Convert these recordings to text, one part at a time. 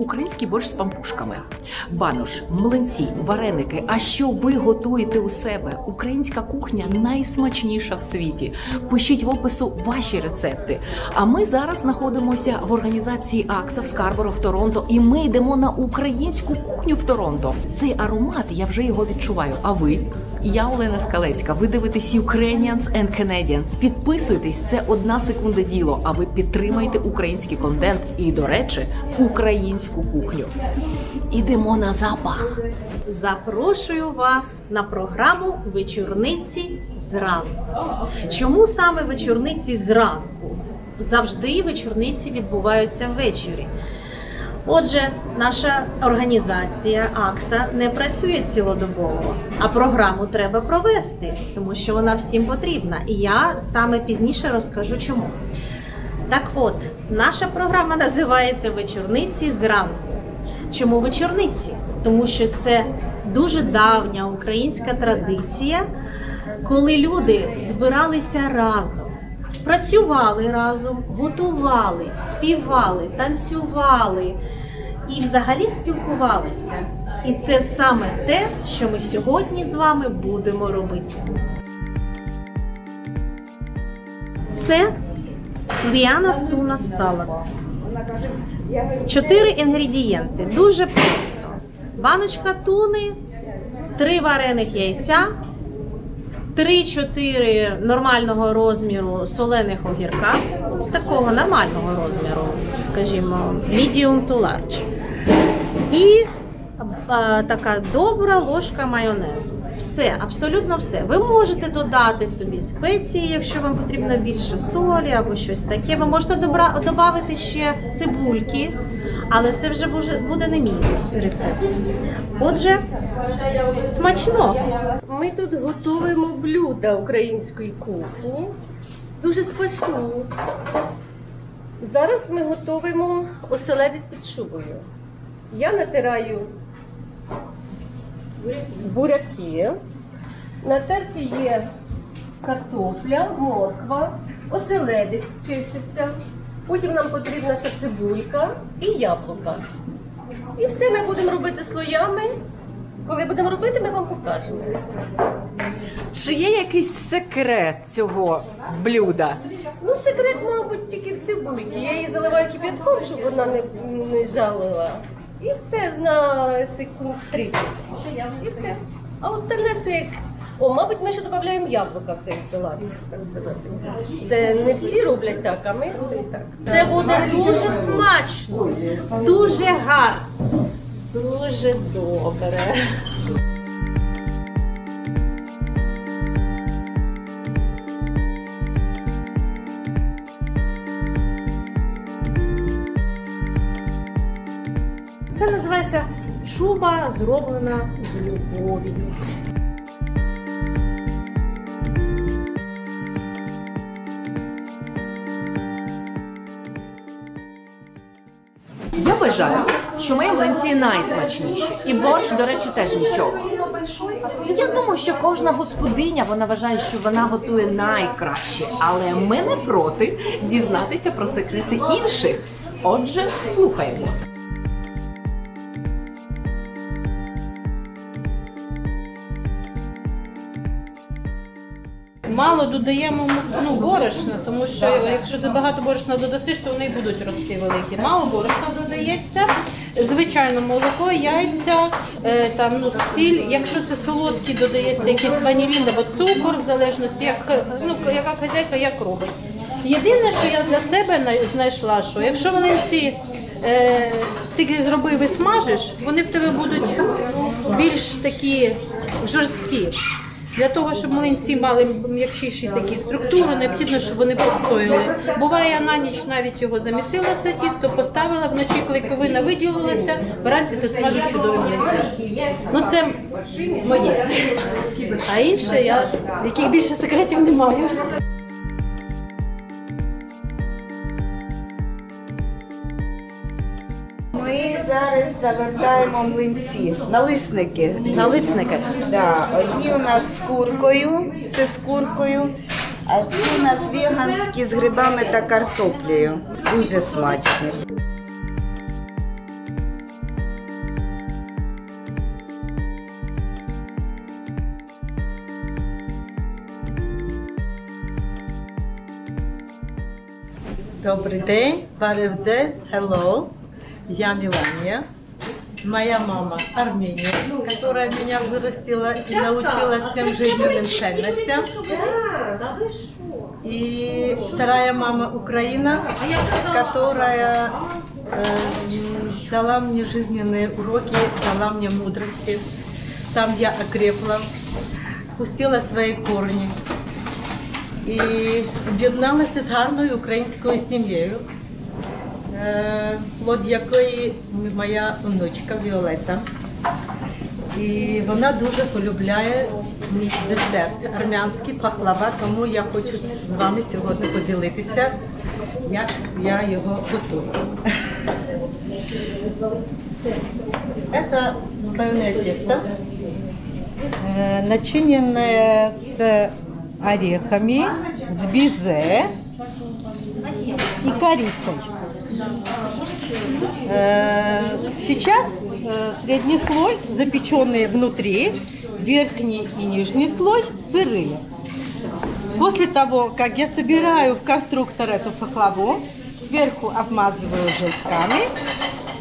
український борщ з пампушками, банош, млинці, вареники. А що ви готуєте у себе? Українська кухня найсмачніша в світі. Пишіть в опису ваші рецепти. А ми зараз знаходимося в організації Акса в Скарборо в Торонто, і ми йдемо на українську кухню в Торонто. Цей аромат я вже його відчуваю. А ви? Я Олена Скалецька. Ви дивитесь Ukrainians and Canadians. Підписуйтесь, це одна секунда діло. А ви підтримайте український контент і, до речі, українську кухню. Ідемо на запах. Запрошую вас на програму Вечорниці зранку. Чому саме вечорниці зранку? Завжди вечорниці відбуваються ввечері. Отже, наша організація АКСА не працює цілодобово, а програму треба провести, тому що вона всім потрібна. І я саме пізніше розкажу чому. Так от, наша програма називається Вечорниці зранку. Чому вечорниці? Тому що це дуже давня українська традиція, коли люди збиралися разом, працювали разом, готували, співали, танцювали і взагалі спілкувалися. І це саме те, що ми сьогодні з вами будемо робити. Це Ліана Стуна салат. Чотири інгредієнти. Дуже просто. Баночка туни, три варених яйця, 3-4 нормального розміру солених огірка, такого нормального розміру, скажімо, medium to large. І а, така добра ложка майонезу. Все, абсолютно все. Ви можете додати собі спеції, якщо вам потрібно більше солі або щось таке. Ви можете додати ще цибульки, але це вже буде- не мій рецепт. Отже, смачно! Ми тут готуємо блюда української кухні. Дуже смачні. Зараз ми готуємо оселедець під шубою. Я натираю буряки. На терті є картопля, морква, оселедець чиститься. Потім нам потрібна ще цибулька і яблука. І все ми будемо робити слоями. Коли будемо робити, ми вам покажемо. Чи є якийсь секрет цього блюда? Ну, секрет, мабуть, тільки в цибульці. Я її заливаю кип'ятком, щоб вона не, не жалила. І все на секунд 30. І все. А остальне все як. О, мабуть, ми ще додаємо яблука в цей салат. Це не всі роблять так, а ми робимо так. Це буде дуже смачно, дуже гарно, дуже добре. Це називається шуба зроблена з любов'ю. Я вважаю, що мої млинці найсмачніші, і борщ, до речі, теж нічого. Я думаю, що кожна господиня вона вважає, що вона готує найкраще, але ми не проти дізнатися про секрети інших. Отже, слухаємо. Мало додаємо ну, борошна, тому що якщо ти багато борошна додасиш, то вони будуть рости великі. Мало борошна додається, звичайно молоко, яйця, е, там, ну, сіль. Якщо це солодкі, додається якийсь ванілін або цукор, в залежності, як, ну, яка хазяйка як робить. Єдине, що я для себе знайшла, що якщо вони ці е, ти зробив і смажиш, вони в тебе будуть більш такі жорсткі. Для того, щоб млинці мали м'якшіші такі структури, необхідно, щоб вони постояли. Буває, на ніч навіть його замісила, це тісто, поставила вночі, клейковина виділилася, вранці ти смажиш чудові млинці. Ну це моє. А інше я яких більше секретів не маю. зараз завертаємо млинці, налисники. Налисники. Да, одні у нас з куркою, це з куркою, а ці у нас веганські з грибами та картоплею. Дуже смачні. Добрий день, Баревдзес, hello. Я Мелания. Моя мама Армения, которая меня вырастила и научила всем жизненным ценностям. И вторая мама Украина, которая э, м, дала мне жизненные уроки, дала мне мудрости. Там я окрепла, пустила свої корні і об'єдналася з гарною українською сім'єю, е, плод якої моя онучка Віолета. І вона дуже полюбляє мій десерт армянський пахлава, тому я хочу з вами сьогодні поділитися, як я його готую. Это слоеное тесто, э, начиненное с орехами, с бизе и корицей. Э, Сейчас э, средний слой запеченный внутри, верхний и нижний слой сырые. После того, как я собираю в конструктор эту пахлаву, сверху обмазываю желтками,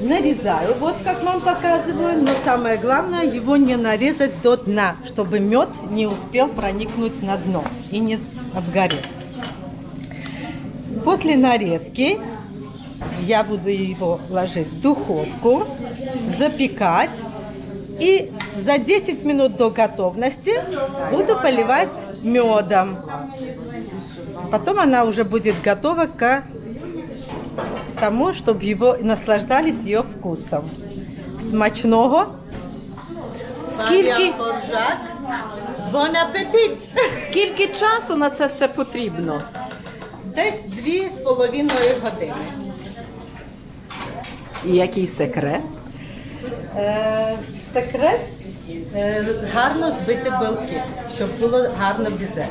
нарезаю, вот как вам показываю, но самое главное, его не нарезать до дна, чтобы мед не успел проникнуть на дно и не обгорел. После нарезки я буду его ложить в духовку, запекать и за 10 минут до готовности буду поливать медом. Потом она уже будет готова к тому, чтобы его наслаждались ее вкусом. Смачного. Скільки, Бон апетит! скільки часу на це все потрібно? Десь дві з половиною години. І який секрет? Е, секрет е, гарно збити білки, щоб було гарно бізе.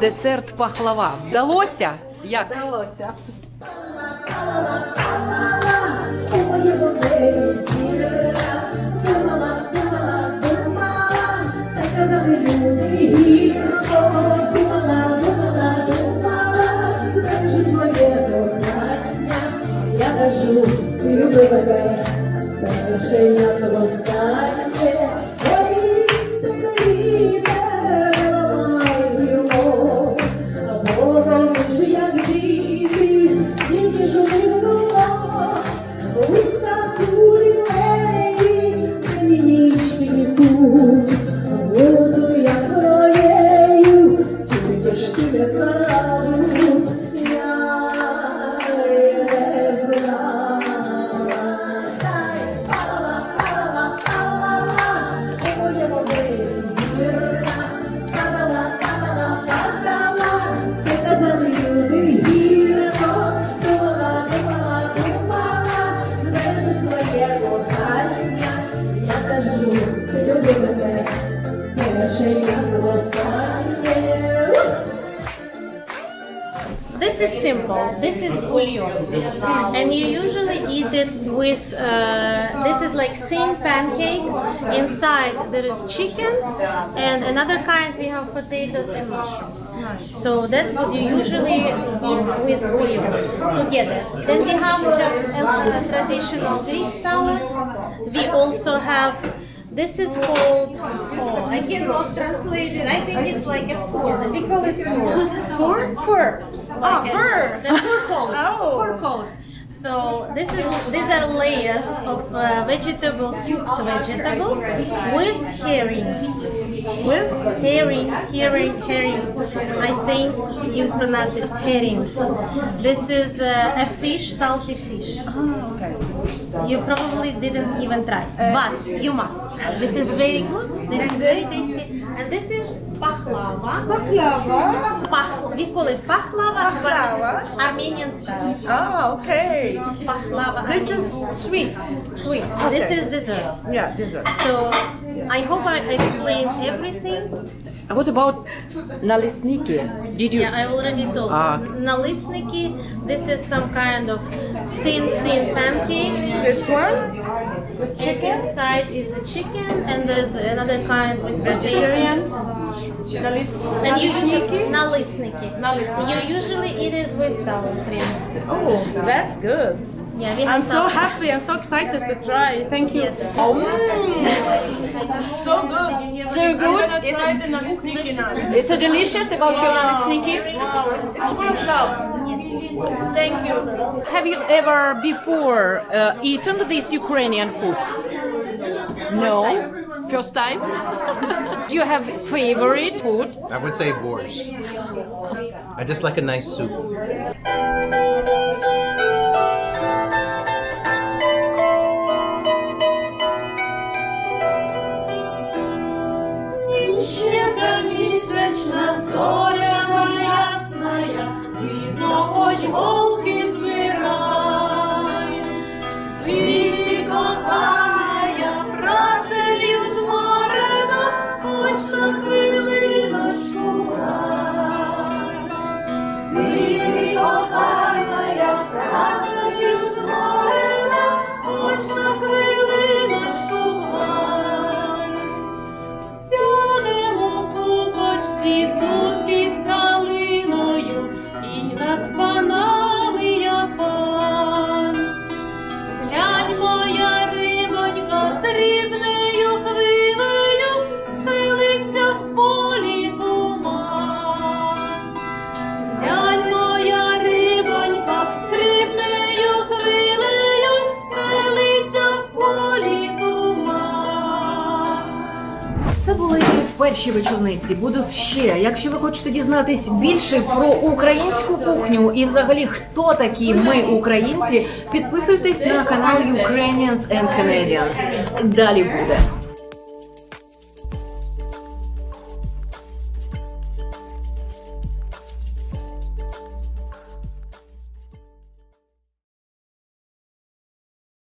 Десерт пахлава. Вдалося? Як? Вдалося. Я bouillon, and you usually eat it with. Uh, this is like thin pancake. Inside there is chicken, and another kind we have potatoes and mushrooms. So that's what you usually eat with bouillon together. Then we have just a, a traditional Greek salad. We also have. This is called. Oh, I cannot translate it. I think it's like a fur. We call it fur. Fur? Fur. Oh, fur. The fur coat. Oh. Fur coat. So this is these are layers of uh, vegetables, cooked vegetables with herring. With herring, herring, herring. I think you pronounce it herring. This is uh, a fish, salty fish. Okay. You probably didn't even try, but you must. This is very good. This is very tasty, and this is baklava. Baklava. We call it baklava. Baklava. Armenian style. Ah, okay. Baklava. This is sweet. Sweet. This is dessert. Yeah, dessert. So I hope I explained everything. What about nalisniki? Did you? Yeah, I already told. Ah. Nalisniki, this is some kind of thin, thin pancake. This one? Chicken. Inside is a chicken, and there's another kind with potatoes. vegetarian. And you nalisniki. You usually eat it with sour cream. Oh, that's good. Yeah, we have I'm so sour- happy. I'm so excited to try. Thank you. Yes. Oh, so good. So good. I'm gonna try the nalisniki now. It's a delicious about your налісники? Wow, it's full of love. Thank you. Have you ever before uh, eaten this Ukrainian food? No. First time? Do you have favorite food? I would say borscht. I just like a nice soup. Перші вечорниці. Будуть ще. Якщо ви хочете дізнатись більше про українську кухню і взагалі хто такі ми, українці, підписуйтесь на канал Ukrainians and Canadians. Далі буде.